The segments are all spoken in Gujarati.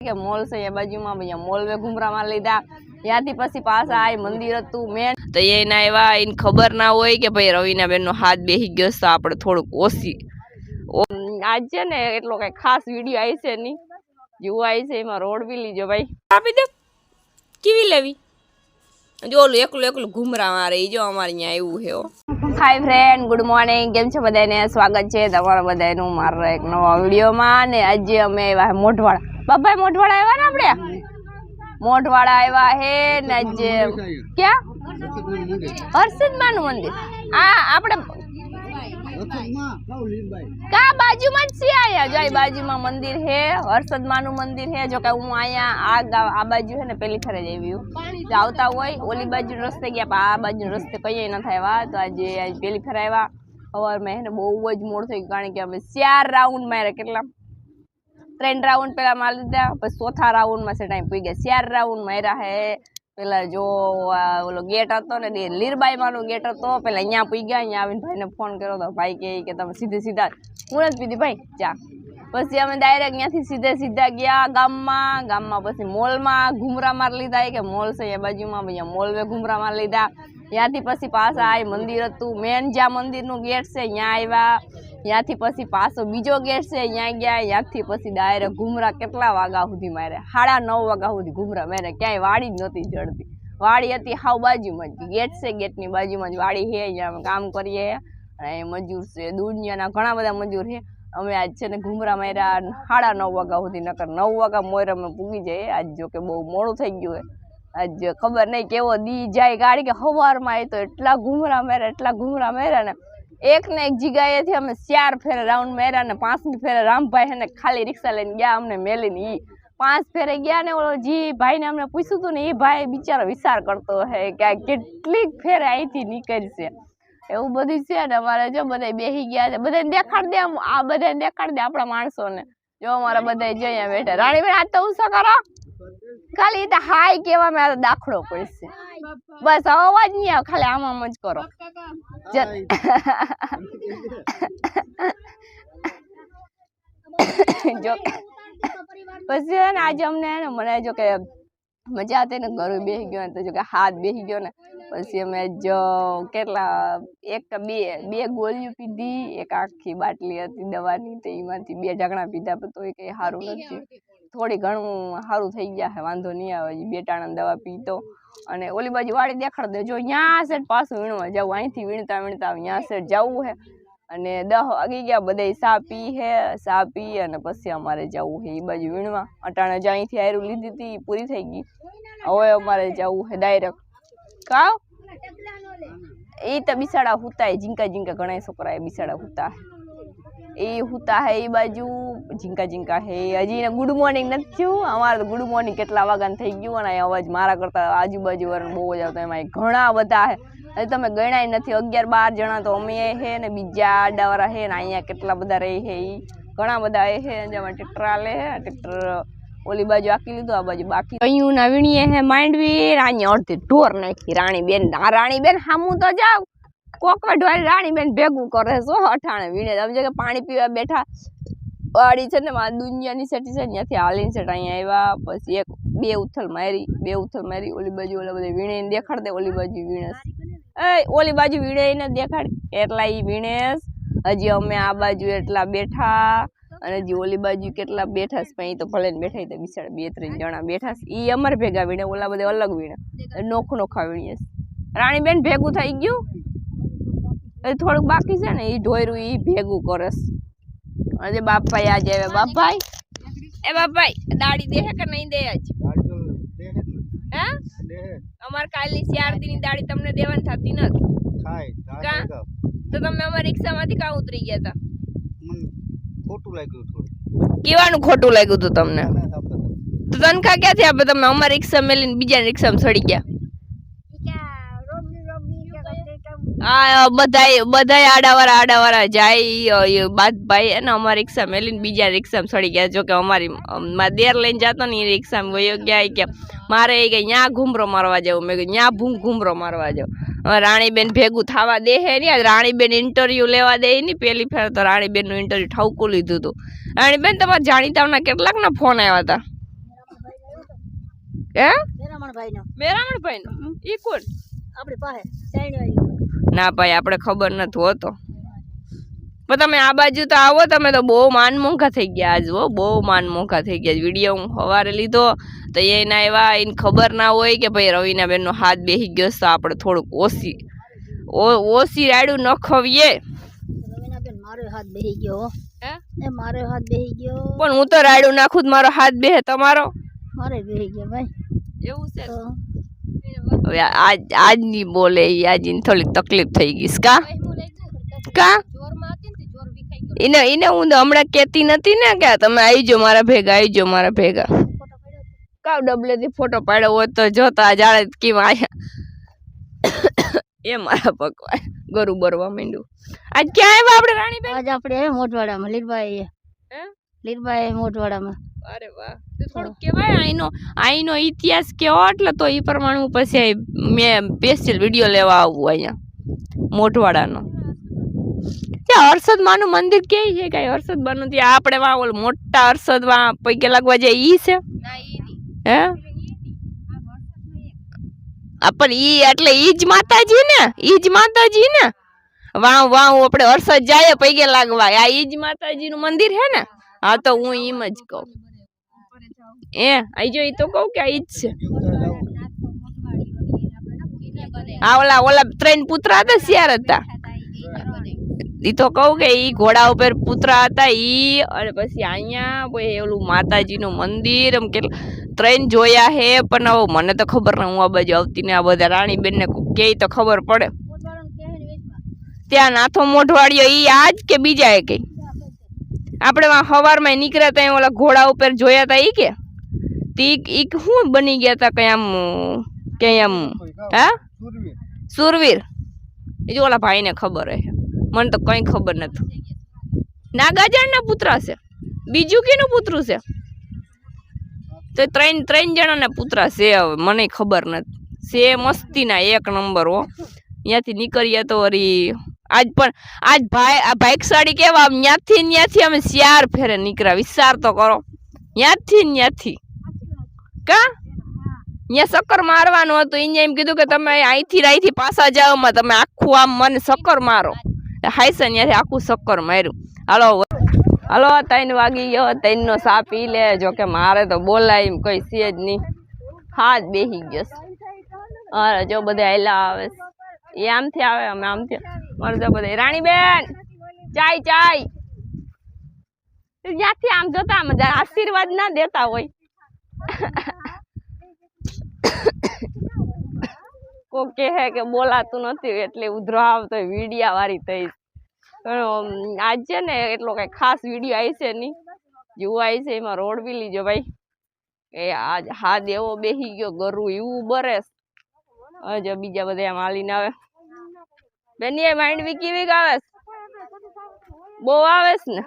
કે મોલ છે એ બાજુમાં અહીંયા મોલ વે ઘુમરામાં લીધા. ત્યાંથી પછી પાછા આ મંદિર હતું મેન. તો એના એવા એને ખબર ના હોય કે ભાઈ રવિના બેનનો હાથ બેસી ગયો છે તો આપણે થોડુંક ઓછી. ઓ- આજ છે ને એટલો કઈ ખાસ વીડિયો આવી છે નહીં. જેવું આવી છે એમાં રોડ બી લીજો ભાઈ. આપી દે. કેવી લેવી? જો ઓલું એકલું એકલું ઘુમરા મારે ઈ જો અમારે અહીંયા એવું છે હો. હાય ફ્રેન્ડ ગુડ મોર્નિંગ કેમ છે બધાને સ્વાગત છે તમારા બધાનું મારા એક નવા વિડીયોમાં. ને આજે અમે આવ્યા મોઢવાડા. બાપા મોઢવાડા આવ્યા ને આપણે? મોઢવાડા આવ્યા હે ને આજે ક્યાં? હર્ષદમાનું મંદિર. આ આપણે કા બાજુમાં જ છે આયા જો આ બાજુમાં મંદિર હે હર્ષદમાનું મંદિર હે જો કે હું અહીંયા આ ગામ આ બાજુ હે ને પેલી ફરે જ આવી હું જે આવતા હોય ઓલી બાજુ રસ્તે ગયા પણ આ બાજુ રસ્તે કઈ નથી આવ્યા તો આજે આજ પેલી ફરે આવ્યા સવારમાં હે ને બહુ જ મોડ થઈ ગયું કારણ કે અમે ચાર રાઉન્ડ માર્યા કેટલા ત્રણ રાઉન્ડ પેલા મારી લીધા પછી ચોથા રાઉન્ડમાં છે ટાઈમ પી ગયા ચાર રાઉન્ડ માર્યા હે પેલા જો ઓલો ગેટ હતો ને લીરબાઈ લીરબાઈમાંનો ગેટ હતો, પેલા અહીંયા પી ગયા, અહીંયા આવીને ભાઈને ફોન કર્યો તો ભાઈ કહે કે તમે સીધે સીધા હું જ પીધી ભાઈ ચા પછી અમે ડાયરેક્ટ ત્યાંથી સીધે સીધા ગયા ગામમાં ગામમાં પછી મોલમાં ઘુમરા માર લીધા કે મોલ છે એ બાજુમાં અહીંયા મોલ વે ઘુમરા માર લીધા. ત્યાંથી પછી પાછા આ મંદિર હતું, મેન જ્યાં મંદિરનું ગેટ છે, ત્યાં આવ્યા ત્યાંથી પછી પાછો બીજો ગેટ છે ત્યાં ગયા ત્યાંથી પછી ડાયરેક્ટ ઘુમરા કેટલા વાગ્યા સુધી મારે? સાડા નવ વાગ્યા સુધી ઘુમરા. મારે ક્યાંય વાડી જ નહોતી જડતી. વાડી હતી હાવ બાજુમાં જ. ગેટ છે ગેટની બાજુમાં જ. વાડી છે અહીંયા કામ કરીએ અને મજૂર છે. દુનિયાના ઘણા બધા મજૂર છે અમે આજ છે ને ઘુમરા માર્યા સાડા નવ વાગ્યા સુધી. નકર નવ વાગ્યા મોર અમે પૂગી જઈએ. આજ જો કે બહુ મોડું થઈ ગયું હોય આજ ખબર નહીં કેવો દી જાય ગાડી કે સવારમાં આવી તો એટલા ઘુમરા માર્યા, એટલા ઘુમરા માર્યા ને એક ને એક જગ્યાએથી અમે ચાર ફેરે રાઉન્ડ માર્યા ને પાંચમી ફેરે રામભાઈ અને ખાલી રિક્ષા લઈને ગયા અમને મેલીને ઈ. પાંચ ફેરે ગયા ને ઓલો જી ભાઈને અમને પૂછ્યું હતું ને એ ભાઈ બિચારો વિચાર કરતો હે કે આ કેટલીક ફેરે અહીંથી નીકળશે. એવું બધું છે ને અમારે જો બધા બેસી ગયા છે. બધાને દેખાડ દે આ બધાને દેખાડ દે આપણા માણસોને. જો અમારા બધા જઈ અહીંયા બેઠા. રાણીબેન, આજ તો ઉષા કરો. ખાલી તો હાય કેવા મારો દાખલો પડશે. બસ અવાજ નહીં આવે ખાલી આમ આમ જ કરો. જો પછી ને આજે અમને ને મને જો કે મજા હતી ને ઘરે બેસી ગયો ને તો જો કે હાથ બેસી ગયો ને. પછી અમે જો કેટલા એક બે બે ગોળીઓ પીધી એક આખી બાટલી હતી દવાની તો એમાંથી બે ઢાંકણા પીધા પણ એ કંઈ સારું નથી. થોડી ઘણું સારું થઈ ગયા છે વાંધો નહીં આવે બેટાણા દવા પીતો અને ઓલી બાજુ વાળી દેખાડ દે જો ત્યાં સેટ પાછું વીણવા જવું અહીંથી વીણતા વીણતા ત્યાં સેટ જવું છે અને દહ વાગી ગયા, બધાય સા પી હે સા પી અને પછી અમારે જવું છે એ બાજુ વીણવા. અટાણે જ અહીંથી આયરું લીધી હતી પૂરી થઈ ગઈ. હવે અમારે જવું છે ડાયરેક્ટ. કાવ? એ તો બિસાડા હુતા જીંકા ઝીંકા ઘણા છોકરા એ બિસાડા હુતા. એ હુતા હે એ બાજુ, ઝીંકા ઝીંકા હે. હજી એને ગુડ મોર્નિંગ નથી થયું. અમારે તો ગુડ મોર્નિંગ કેટલા વાગ્યાનું થઈ ગયું અને અહીં અવાજ મારા કરતા આજુબાજુ વાળાને બહુ જ આવતો. એમાં ઘણા બધા હે. હજી તમે ગણાય નથી. અગિયાર બાર જણા તો અમે હે ને બીજા આડાવાળા હે ને અહીંયા કેટલા બધા રહે હે ઈ. ઘણા બધા એ હે. જેમાં ટ્રેક્ટર આલે હે. ટ્રેક્ટર ઓલી બાજુ આખી લીધું, આ બાજુ બાકી. કયું ના વીણીએ હે માંડવી અહીંયા અડધી ઢોર નાખી. રાણીબેન, આ રાણીબેન, હામું તો જાવ કોક ઢોર રાણીબેન ભેગું કરે છો અઠાણે વીણે. સમજે કે પાણી પીવા બેઠા વાડી છે ને, મારા દુનિયાની સેટી છે ત્યાંથી હાલીને સેટ અહીંયા આવ્યા, પછી એક બે ઉથલ મારી, બે ઉથલ મારી, ઓલી બાજુ ઓલા બધા વીણે દેખાડ દે, ઓલી બાજુ વીણે. એ, ઓલી બાજુ વીણીને દેખાડ, એટલા એ વીણેસ હજી અમે આ બાજુ એટલા બેઠા અને હજી ઓલી બાજુ કેટલા બેઠા છે અહીં તો ભલે બેઠા તો બિચારા બે ત્રણ જણા બેઠા છે. એ અમારે ભેગા વીણે, ઓલા બધા અલગ વીણે. નોખ નોખા વીણીએ રાણીબેન ભેગું થઈ ગયું? એ થોડુંક બાકી છે ને એ ઢોયરું એ ભેગું કરસ. આજે બાપાઈ આજે આવે બાપાઈ એ બાપાઈ દાડી દેહે કે નહીં દે આજ? હે? અમાર કાલની ચાર દીની દાડી તમને દેવાની થતી નથી? તો તમે અમારી રિક્ષામાંથી કા ઉતરી ગયા હતા ખોટું લાગ્યું થોડું કેવાનું ખોટું લાગ્યું હતું તમને? તો તનખા ક્યાંથી આપે તમે અમારી રિક્ષા મેલીને બીજા રિક્ષામાં ચડી ગયા. આ બધાય બધાય આડાવાળા આડાવાળા જાય બાદ ભાઈ અને અમારી રિક્ષા મેલીને બીજા રિક્ષામાં ચડી ગયા. જો કે અમારી અમ, મારા દેર લઈને જતો ને એ રિક્ષામાં વયો ગયા કે મારે એ કે ન્યા ઘૂમરો મારવા જવું મેં કીધું ન્યા ભૂ ઘૂમરો મારવા જાવ રાણીબેન ભેગું થવા દે હે નહીં રાણીબેન ઇન્ટરવ્યુ લેવા દે નહીં પેલી ફેર તો રાણીબેનનું ઇન્ટરવ્યુ ઠાવકું લીધું હતું રાણીબેન તમારા જાણીતાઓના કેટલાકના ફોન આવ્યા હતા હે? મેરામણ ભાઈ નો મેરામણ ભાઈ નો ઈ કોણ? આપણી પાસે ના ભાઈ આપણે ખબર નથી હોતો. પણ તમે આ બાજુ તો આવો તમે તો બહુ માન મોંઘા થઈ ગયા આજ હો. બહુ માન મોંઘા થઈ ગયા વીડિયો હું સવારે લીધો તો એના એવા એને ખબર ના હોય કે ભાઈ રવિના બેનનો હાથ બેસી ગયો તો આપણે થોડુંક ઓછી ઓ- ઓછી રાડું ન ખવીએ મારો હાથ બેહી ગયો હો. હે? એ મારો હાથ બેહી ગયો. પણ હું તો રાયડું નાખું મારો હાથ બેહે તમારો. મારે બેહી ગયો ભાઈ. એવું છે? હવે આજ આજની બોલે ઈ આજની થોડીક તકલીફ થઈ ગઈ કા? કા? એને એને હું હમણાં કહેતી નથી ને કે તમે આવીજો મારા ભેગા આવીજો મારા ભેગા. કાવ ડબલેથી ફોટો પાડ્યો હોત તો જોતા જાણે કેમ આયા. એ મારા ભગવાન ગરુ બરવા માંડ્યું. આજ ક્યાં આવ્યા આપણે રાણીબેન? આજ આપણે મોટવાડામાં હે? લીરબાઈ મોઢવાડામાં. અરે વાહ. થોડુંક કહેવાય આઈનો આઈનો ઇતિહાસ કેવો એટલે તો એ પ્રમાણે હું પછી મેં સ્પેશિયલ વીડિયો લેવા આવું અહીંયા મોઢવાડાનો. ત્યાં હર્ષદ માનું મંદિર કે છે કઈ? હર્ષદ માનું ત્યાં આપણે વાં ઓલ મોટા હર્ષદ વાં પૈકે લાગવા જાય ઈ છે. હે? આ પણ ઈ એટલે ઈ જ માતાજી ને? ઈ જ માતાજી ને? વાવ વાવ આપણે હર્ષદ જાય પૈકે લાગવા. આ ઈ જ માતાજી નું મંદિર હે ને? હા, તો હું એમ જ કહું. એ આઈ જો ઈ તો કહું કે આ જ છે. આ ઓલા ઓલા ત્રણ પુત્ર હતા શિયાર હતા. ઈ તો કહું કે ઈ ઘોડા ઉપર પુતરા હતા, ઈ, અને પછી અહીંયા કોઈ ઓલું માતાજીનું મંદિર, એમ કે ત્રણ જોયા હે, પણ હવે મને તો ખબર ના, હું આ બાજુ આવતી ને આ બધા રાણીબેનને કે તો ખબર પડે. ત્યાં નાથો મોઢવાડિયો ઈ આજ કે બીજા એ કઈ? આપણે સવારમાં નીકળ્યા તા ઓલા ઘોડા ઉપર જોયા તા એ કે? તી ઈ શું બની ગયા તા કઈ આમ કઈ આમ, હા? સુરવીર. એ જો ઓલા ભાઈને ખબર હે. મને તો કંઈ ખબર નથી. નાગાજાણના પુત્ર છે. બીજું કેનું પુત્ર છે? તો ત્રણ ત્રણ જણાના પુત્ર છે હવે, મને ખબર નથી. છે મસ્તીના એક નંબર હો. ત્યાંથી નીકળીએ તો વળી આજ પણ, આજ ભાઈ, આ ભાઈકસાડી કેવા, આમ ત્યાંથી ને અમે શિયાર ફેરે નીકળ્યા, વિચાર તો કરો. ત્યાંથી ત્યાંથી કા? અહીંયા શક્કર મારવાનું હતું અહીંયા એમ કીધું કે તમે અહીંથી અહીંથી પાછા જાઓ માં તમે આખું આમ મને શક્કર મારો. હાઈસા ત્યાંથી આખું શક્કર માર્યું. હાલો હાલો, ત્રણ વાગી ગયો ત્રણ નો સા પી લે, જો કે મારે તો બોલાય એમ કઈ છે જ નહીં. હાથ બેસી ગયો. અરે, જો બધા હેલા આવે એ આમથી આવે, અમે આમથી મારે બધે રાણીબેન! ચાય ચાય! જ્યાંથી આમ જોતા મજા આશીર્વાદ ના દેતા હોય. કોક કહે કે બોલાતું નથી એટલે ઉધરો આવતો વિડિયા વાળી થઈ. આજ છે ને એટલો કઈ ખાસ વીડિયો આવી છે નહીં. જેવું આવી છે એમાં રોડ બી લીજો ભાઈ. એ આજ હાથ એવો બેસી ગયો, ગરુ, એવું બરે. હજુ બીજા બધા એમ હાલીને આવે. બેની એ માંડવી કેવી આવે? બહુ આવે છે ને?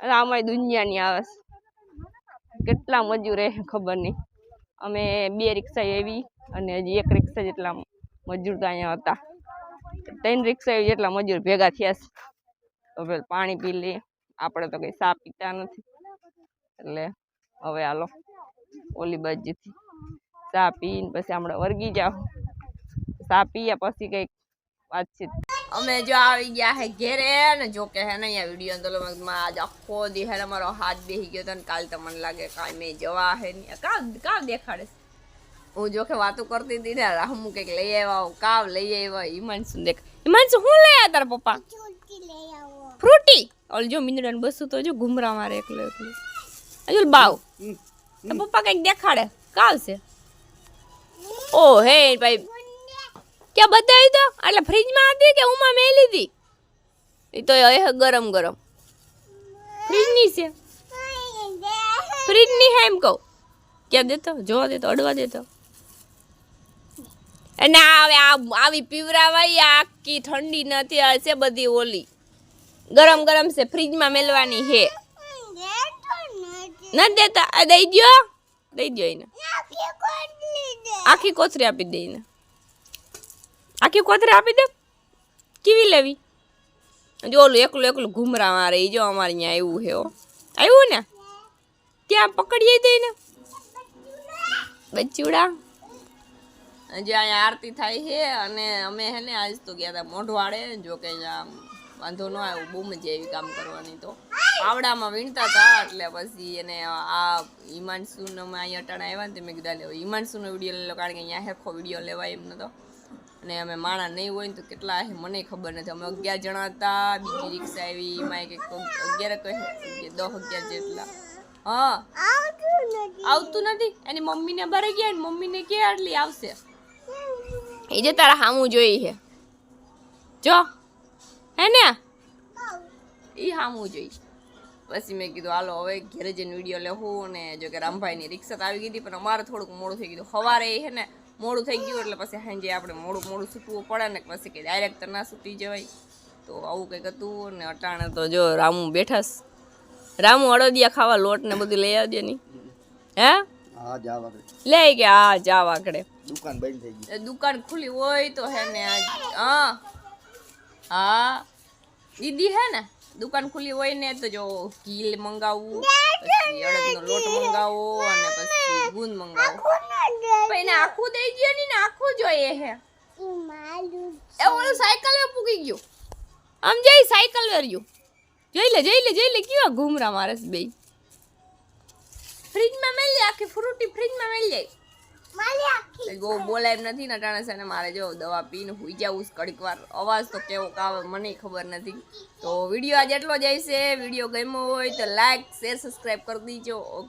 અને અમારી દુનિયાની આવે છે. કેટલા મજૂર એ ખબર નહીં. અમે બે રિક્ષા એવી અને હજી એક રિક્ષા જેટલા મજૂર તો અહીંયા હતા. ત્રણ રિક્ષા એવી જેટલા મજૂર ભેગા થયા છે. પેલું પાણી પી લઈએ. આપણે તો કંઈ સા પીતા નથી. એટલે હવે હાલો, ઓલી બાજુથી સા પીને પછી આપણે વર્ગી જાઓ. સા પીયા પછી કંઈક વાતચીત. અમે જો આવી ગયા હે ઘેરે ને જો કે હે ને અહીંયા વીડિયો આંદોલનમાં આજ આખો દી હે ને મારો હાથ બેસી ગયો તો ને કાલ તો મને લાગે કાંઈ મેં જવા હે ને કાવ કાવ દેખાડે છે? હું જો કે વાતો કરતી હતી ને રામુ કંઈક લઈ આવ્યા કાવ લઈ આવ્યા હિમાંશુ દેખ હિમાંશુ શું લઈ આવ્યા તારા પપ્પા? ફ્રૂટી ઓલ જો મીંદડા બસું તો જો ઘુમરા મારે એકલો એકલો. હજુ બાવ. તો પપ્પા કંઈક દેખાડે. કાવ છે. ઓ હે ભાઈ ક્યાં બતાવી તો. એટલે ફ્રીજમાં હતી કે ઉમાં મેં લીધી એ તો એ ગરમ ગરમ. ફ્રીજની છે. ફ્રીજની હે એમ કહું. ક્યાં દેતો? જોવા દેતો અડવા દેતો. અને આ હવે આ આવી પીવરાવાઈ આ આખી ઠંડી નથી આ છે બધી ઓલી. ગરમ ગરમ છે ફ્રીજમાં મેલવાની હે નથી દેતા? આ દઈ દ્યો. દઈ દ્યો એને. આખી કોથરી આપી દે એને. આખી કોથરી આપી દે. કેવી લેવી? જો ઓલું એકલું એકલું ઘુમરા મારે ઈ જો અમારે અહીંયા આવ્યું છે હો. આવ્યું ને? ત્યાં પકડીએ દઈને બચ્ચુડા. જે અહીંયા આરતી થાય છે અને અમે હે ને આજ તો ગયા હતા મોઢવાડે, જો કે અહીંયા વાંધો ન આવ્યો બહુ મજા આવી કામ કરવાની તો. આવડામાં વીણતા હતા એટલે પછી એને આ હિમાંશુને અમે અહીંયા અટાણા આવ્યા ને તો મેં કીધા લેવો હિમાંશુનો વીડિયો લઈ લો, કારણ કે અહીંયા હેખો વીડિયો લેવાય એમ નતો અને અમે માણા નહીં હોય ને તો કેટલા હે, મને ખબર નથી. અમે અગિયાર જણા હતા, બીજી રિક્ષા આવી, એમાં એક અગિયાર કહે દસ અગિયાર જેટલા. હા. આવતું નથી. એની મમ્મીને બારે ગયા ને મમ્મીને કે આટલી આવશે. એ જે તારા હામું જોઈ છે. જો. હે ને? એ હામું જોઈ. પછી મેં કીધું, હાલો, હવે ઘરે જઈને વીડિયો લેવું અને જો કે રામભાઈની રિક્ષા તો આવી ગઈ હતી, પણ અમારે થોડુંક મોડું થઈ ગયું સવારે એ હે ને મોડું થઈ ગયું એટલે પછી સાંજે આપણે મોડું મોડું સૂટવું પડે ને પછી કે ડાયરેક્ટ તો ના સૂટી જવાય. તો આવું કંઈક હતું ને અટાણે તો જો રામુ બેઠાસ રામુ અડદિયા ખાવા લોટ ને બધું લઈ આવજે ની. હે? લે કે હા જાવ આકડે દુકાન બંધ થઈ ગઈ. દુકાન ખુલી હોય તો હે ને આજ. હા. હા. દીદી હે ને? દુકાન ખુલ્લી હોય ને તો જો ઘી મંગાવવું પછી અડદનો લોટ મંગાવો અને પછી ગુંદ મંગાવો. એને આખું દઈ ગયો ને આખું જોઈએ હે. એ ઓલું સાયકલ વે પૂકી ગયું. આમ જઈ સાયકલ વેર્યું. જોઈ લે જોઈ લે જોઈ લે કેવા ઘૂમરા મારે બે ફ્રીજમાં મેલ આખી ફ્રૂટી ફ્રીજમાં મેલ જાય એટલે બોલાય એમ નથી ને અટાણે છે ને મારે જો દવા પીને હુઈ જવું ઘડીક અવાજ તો કેવો આવે, મને ખબર નથી. તો વીડિયો આજ એટલો જાય છે. વીડિયો ગમ્યો હોય તો લાઈક શેર સબસ્ક્રાઈબ કરી દીજો.